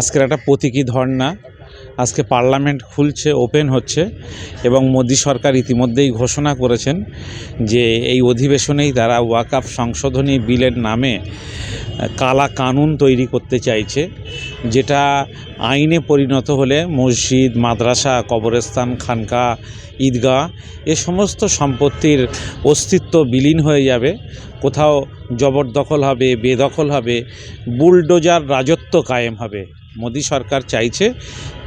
আজকের একটা প্রতীকী ধর্না আজকে পার্লামেন্ট খুলছে, ওপেন হচ্ছে এবং মোদী সরকার ইতিমধ্যেই ঘোষণা করেছেন যে এই অধিবেশনেই তারা ওয়াকাফ সংশোধনী বিলের নামে কালা কানুন তৈরি করতে চাইছে, যেটা আইনে পরিণত হলে মসজিদ, মাদ্রাসা, কবরস্থান, খানকা, ঈদগাহ এ সমস্ত সম্পত্তির অস্তিত্ব বিলীন হয়ে যাবে। কোথাও জবরদখল হবে, বেদখল হবে, বুলডোজার রাজত্ব কায়েম হবে। মোদী সরকার চাইছে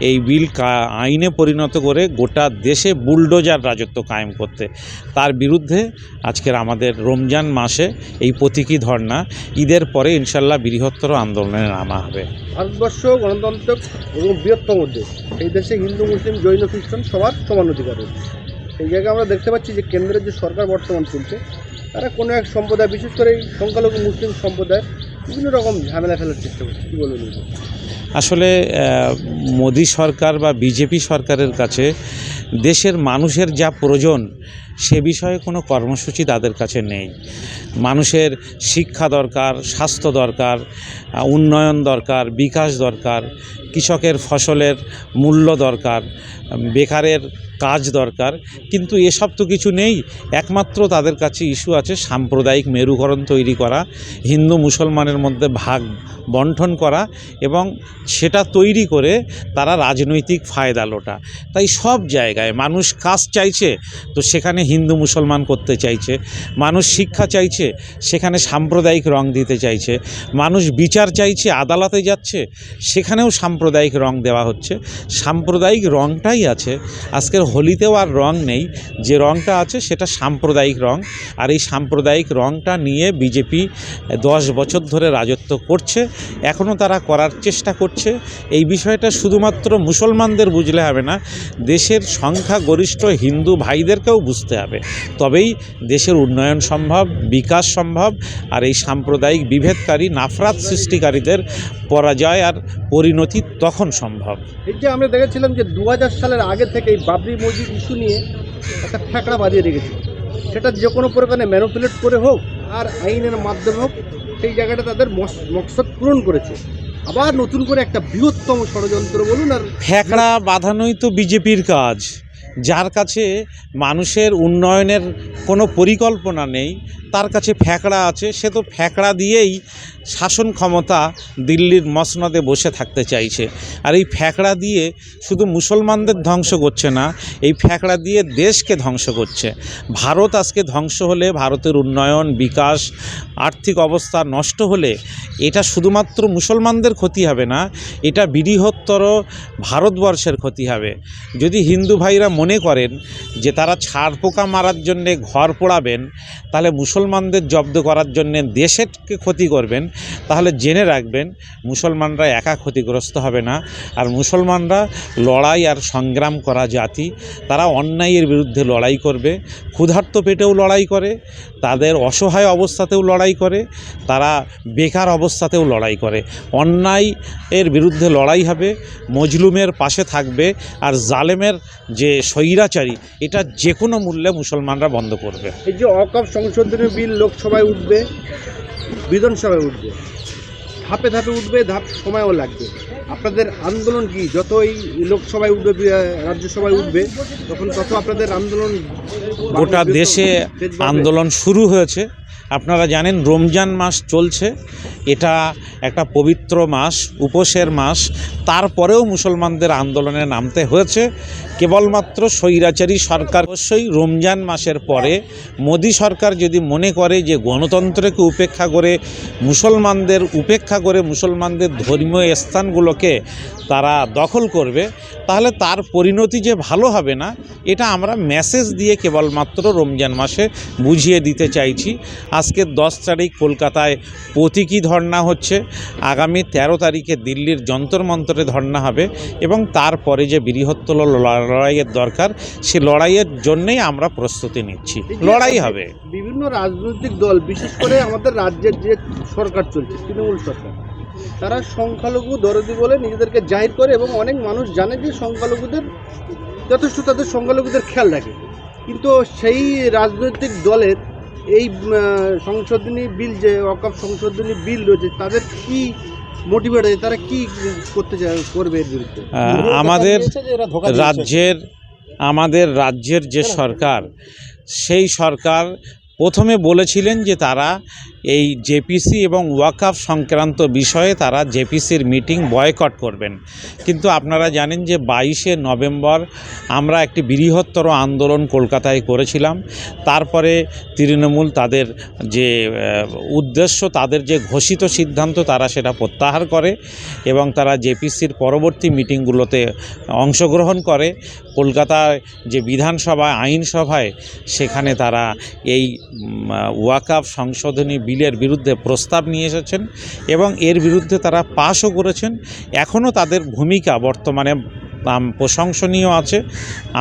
এই বিল আইনে পরিণত করে গোটা দেশে বুলডোজার রাজত্ব কায়েম করতে। তার বিরুদ্ধে আজকের আমাদের রমজান মাসে এই প্রতীকী ধর্না ঈদের পরে ইনশাল্লাহ বৃহত্তর আন্দোলনে নামা হবে। ভারতবর্ষ গণতন্ত্র এবং বৃহত্তম দেশ। এই দেশে হিন্দু, মুসলিম, জৈন, খ্রিস্টান সবার সমান অধিকার রয়েছে। এই জায়গায় আমরা দেখতে পাচ্ছি যে কেন্দ্রের যে সরকার বর্তমান চলছে, তারা কোনো এক সম্প্রদায়, বিশেষ করে এই সংখ্যালঘু মুসলিম সম্প্রদায় বিভিন্ন রকম ঝামেলা ফেলার চেষ্টা করছে। কী বলবেন? আসলে মোদি সরকার বা বিজেপি সরকারের কাছে দেশের মানুষের যা প্রয়োজন সে বিষয়ে কোনো কর্মসূচি তাদের কাছে নেই। মানুষের শিক্ষা দরকার, স্বাস্থ্য দরকার উন্নয়ন দরকার, বিকাশ দরকার, কৃষকের ফসলের মূল্য দরকার বেকারের কাজ দরকার। কিন্তু এসব তো কিছু নেই। একমাত্র তাদের কাছে ইস্যু আছে সাম্প্রদায়িক মেরুকরণ তৈরি করা, হিন্দু মুসলমানের মধ্যে ভাগ বন্টন করা এবং সেটা তৈরি করে তারা রাজনৈতিক ফায়দা লোটা। তাই সব জায়গায় মানুষ কাজ চাইছে, তো সেখানে হিন্দু মুসলমান করতে চাইছে, মানুষ শিক্ষা চাইছে, সেখানে সাম্প্রদায়িক রং দিতে চাইছে, মানুষ বিচার চাইছে, আদালতে যাচ্ছে, সেখানেও সাম্প্রদায়িক রং দেওয়া হচ্ছে। সাম্প্রদায়িক রংটাই আছে, আজকের হোলিতেও আর রং নেই, যে রংটা আছে সেটা সাম্প্রদায়িক রং, আর এই সাম্প্রদায়িক রংটা নিয়ে বিজেপি দশ বছর ধরে রাজত্ব করছে, এখনও তারা করার চেষ্টা করছে। এই বিষয়টা শুধুমাত্র মুসলমানদের বুঝলে হবে না, দেশের সংখ্যাগরিষ্ঠ হিন্দু ভাইদেরকেও বুঝতে হবে তবেই দেশের উন্নয়ন সম্ভব বিকাশ সম্ভব আর এই সাম্প্রদায়িক বিভেদকারী নাফরাত সৃষ্টিকারীদের পরাজয় আর পরিণতি তখন সম্ভব। এই যে আমরা দেখেছিলাম যে দু হাজার সালের আগে থেকে এই বাবরি মসজিদ ইস্যু নিয়ে একটা ফ্যাকড়া বাঁধিয়ে রেখেছে সেটা যে কোনো প্রকারে ম্যানুপুলেট করে হোক আর আইনের মাধ্যমে হোক সেই জায়গাটা তাদের মকসদ পূরণ করেছে। আবার নতুন করে একটা বৃহত্তম ষড়যন্ত্র বলুন আর ফ্যাকড়া বাঁধানোই তো বিজেপির কাজ। যার কাছে মানুষের উন্নয়নের কোনো পরিকল্পনা নেই, তার কাছে ফ্যাকড়া আছে, সে তো ফ্যাকড়া দিয়েই শাসন ক্ষমতা দিল্লির মসনদে বসে থাকতে চাইছে। আর এই ফ্যাকড়া দিয়ে শুধু মুসলমানদের ধ্বংস করছে না, এই ফ্যাকড়া দিয়ে দেশকে ধ্বংস করছে। ভারত আজকে ধ্বংস হলে ভারতের উন্নয়ন, বিকাশ, আর্থিক অবস্থা নষ্ট হলে এটা শুধুমাত্র মুসলমানদের ক্ষতি হবে না, এটা বৃহত্তর ভারতবর্ষের ক্ষতি হবে। যদি হিন্দু ভাইরা মনে করেন যে তারা ছাড় পোকা মারার জন্যে ঘর পোড়াবেন, তাহলে মুসলমানদের জব্দ করার জন্যে দেশেরকে ক্ষতি করবেন, তাহলে জেনে রাখবেন মুসলমানরা একা ক্ষতিগ্রস্ত হবে না। আর মুসলমানরা লড়াই আর সংগ্রাম করা জাতি, তারা অন্যায়ের বিরুদ্ধে লড়াই করবে, ক্ষুধার্ত পেটেও লড়াই করে, তাদের অসহায় অবস্থাতেও লড়াই করে, তারা বেকার অবস্থাতেও লড়াই করে। অন্যায় এর বিরুদ্ধে লড়াই হবে মজলুমের পাশে থাকবে আর জালেমের যে স্বৈরাচারী এটা যে কোনো মূল্যে মুসলমানরা বন্ধ করবে। এই যে অকপ সংশোধনী বিল লোকসভায় উঠবে বিধানসভায় উঠবে। ধাপে ধাপে উঠবে ধাপ সময়ও লাগবে। আপনাদের আন্দোলন কি? যতই লোকসভায় উঠবে রাজ্যসভায় উঠবে তখন তত আপনাদের আন্দোলন গোটা দেশে আন্দোলন শুরু হয়েছে। আপনারা জানেন রমজান মাস চলছে। এটা একটা পবিত্র মাস, উপোসের মাস। তারপরেও মুসলমানদের আন্দোলনে নামতে হয়েছে। কেবলমাত্র স্বৈরাচারী সরকার অবশ্যই রমজান মাসের পরে মোদী সরকার যদি মনে করে যে গণতন্ত্রকে উপেক্ষা করে মুসলমানদের, উপেক্ষা করে মুসলমানদের ধর্মীয় স্থানগুলোকে তারা দখল করবে, তাহলে তার পরিণতি যে ভালো হবে না, এটা আমরা মেসেজ দিয়ে কেবলমাত্র রমজান মাসে বুঝিয়ে দিতে চাইছি। আজকে দশ তারিখ কলকাতায় প্রতীকী ধর্না হচ্ছে। আগামী তেরো তারিখে দিল্লির যন্তর মন্তরে ধর্না হবে এবং তারপরে যে বৃহত্তর লড়াইয়ের দরকার, সে লড়াইয়ের জন্যেই আমরা প্রস্তুতি নিচ্ছি। লড়াই হবে। বিভিন্ন রাজনৈতিক দল, বিশেষ করে আমাদের রাজ্যের যে সরকার চলছে, তৃণমূল সরকার, তারা সংখ্যালঘু দরদি বলে নিজেদেরকে জাহির করে এবং অনেক মানুষ জানে যে সংখ্যালঘুদের, যথেষ্ট তাদের সংখ্যালঘুদের খেয়াল রাখে। কিন্তু সেই রাজনৈতিক দলের এই সংশোধনী বিল যে অকাপ সংশোধনী বিল রয়েছে তাদের কি মোটিভেট আছে তারা কি করতে চায় করবে এর বিরুদ্ধে? আমাদের রাজ্যের আমাদের রাজ্যের যে সরকার সেই সরকার প্রথমে বলেছিলেন যে তারা এই জেপিসি এবং ওয়াকআপ সংক্রান্ত বিষয়ে তারা জেপিসির মিটিং বয়কট করবেন। কিন্তু আপনারা জানেন যে বাইশে নভেম্বর আমরা একটি বৃহত্তর আন্দোলন কলকাতায় করেছিলাম। তারপরে তৃণমূল তাদের যে উদ্দেশ্য, তাদের যে ঘোষিত সিদ্ধান্ত তারা সেটা প্রত্যাহার করে এবং তারা জেপিসির পরবর্তী মিটিংগুলোতে অংশগ্রহণ করে। কলকাতায় যে বিধানসভা আইনসভায় সেখানে তারা এই ওয়াকআপ সংশোধনী বিলের বিরুদ্ধে প্রস্তাব নিয়ে এসেছেন এবং এর বিরুদ্ধে তারা পাশও করেছেন। এখনও তাদের ভূমিকা বর্তমানে প্রশংসনীয় আছে।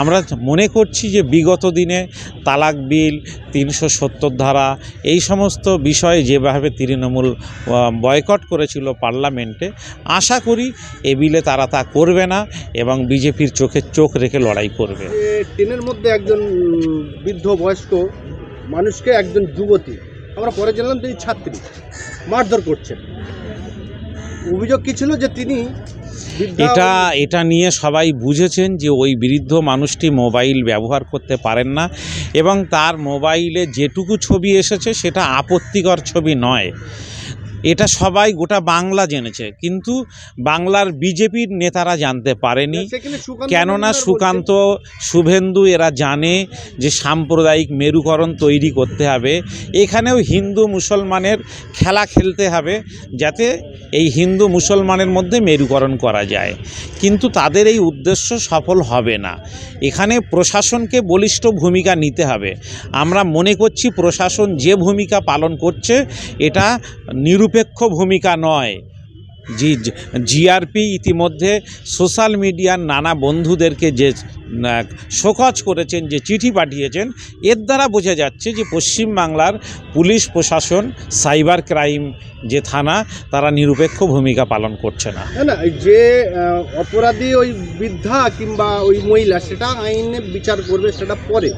আমরা মনে করছি যে বিগত দিনে তালাক বিল, তিনশো সত্তর ধারা, এই সমস্ত বিষয়ে যেভাবে তৃণমূল বয়কট করেছিল পার্লামেন্টে, আশা করি এ বিলে তারা তা করবে না এবং বিজেপির চোখে চোখ রেখে লড়াই করবে। ট্রেনের মধ্যে একজন বৃদ্ধ বয়স্ক মানুষকে একজন যুবতী। আমরা পরে জানলাম তিনি ছাত্রী। মারধর করছেন। অভিযোগ কি ছিল যে তিনি এটা এটা নিয়ে সবাই বুঝেছেন যে ওই বৃদ্ধ মানুষটি মোবাইল ব্যবহার করতে পারেন না এবং তার মোবাইলে যেটুকু ছবি এসেছে সেটা আপত্তিকর ছবি নয়। এটা সবাই গোটা বাংলা জেনেছে কিন্তু বাংলার বিজেপির নেতারা জানতে পারেনি। কেননা সুকান্ত শুভেন্দু এরা জানে যে সাম্প্রদায়িক মেরুকরণ তৈরি করতে হবে। এখানেও হিন্দু মুসলমানের খেলা খেলতে হবে যাতে এই হিন্দু মুসলমানের মধ্যে মেরুকরণ করা যায়। কিন্তু তাদের এই উদ্দেশ্য সফল হবে না। এখানে প্রশাসনকে বলিষ্ঠ ভূমিকা নিতে হবে। আমরা মনে করছি প্রশাসন যে ভূমিকা পালন করছে, এটা নিরপেক্ষ ভূমিকা নয়। জি জিআরপি ইতিমধ্যে সোশ্যাল মিডিয়ার নানা বন্ধুদেরকে যে শোকজ করেছেন, যে চিঠি পাঠিয়েছেন, এর দ্বারা বোঝা যাচ্ছে যে পশ্চিমবাংলার পুলিশ প্রশাসন, সাইবার ক্রাইম যে থানা, তারা নিরপেক্ষ ভূমিকা পালন করছে না। না যে অপরাধী ওই বৃদ্ধা কিংবা ওই মহিলা, সেটা আইনে বিচার করবে, সেটা পরে।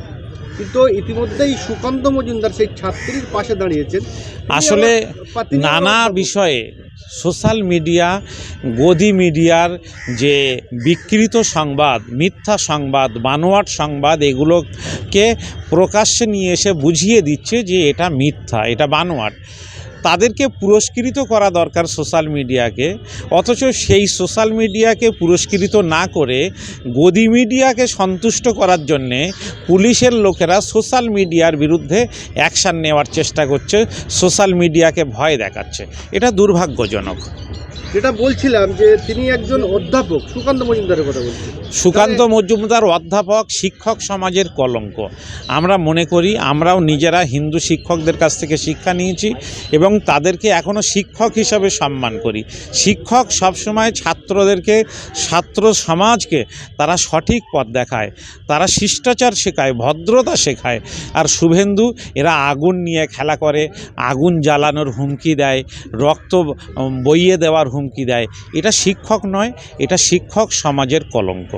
কিন্তু ইতিমধ্যেই সুকান্ত মজুমদার সেই ছাত্রীর পাশে দাঁড়িয়েছেন। আসলে নানা বিষয়ে সোশ্যাল মিডিয়া গদি মিডিয়ার যে বিকৃত সংবাদ মিথ্যা সংবাদ বানোয়াট সংবাদ এগুলোকে প্রকাশ্যে নিয়ে এসে বুঝিয়ে দিচ্ছে যে এটা মিথ্যা এটা বানোয়াট। তাদেরকে পুরস্কৃত করা দরকার সোশ্যাল মিডিয়াকে, অথচ সেই সোশ্যাল মিডিয়াকে পুরস্কৃত না করে গদি মিডিয়াকে সন্তুষ্ট করার জন্যে পুলিশের লোকেরা সোশ্যাল মিডিয়ার বিরুদ্ধে অ্যাকশান নেওয়ার চেষ্টা করছে, সোশ্যাল মিডিয়াকে ভয় দেখাচ্ছে। এটা দুর্ভাগ্যজনক। যেটা বলছিলাম যে তিনি একজন অধ্যাপক সুকান্ত মজুমদারের কথা বলছি। সুকান্ত মজুমদার অধ্যাপক শিক্ষক সমাজের কলঙ্ক। আমরা মনে করি আমরাও নিজেরা হিন্দু শিক্ষকদের কাছ থেকে শিক্ষা নিয়েছি এবং তাদেরকে এখনও শিক্ষক হিসাবে সম্মান করি। শিক্ষক সবসময় ছাত্রদেরকে ছাত্র সমাজকে তারা সঠিক পথ দেখায় তারা শিষ্টাচার শেখায় ভদ্রতা শেখায়। আর শুভেন্দু এরা আগুন নিয়ে খেলা করে আগুন জ্বালানোর হুমকি দেয় রক্ত বইয়ে দেওয়ার হুমকি দেয়। এটা শিক্ষক নয় এটা শিক্ষক সমাজের কলঙ্ক।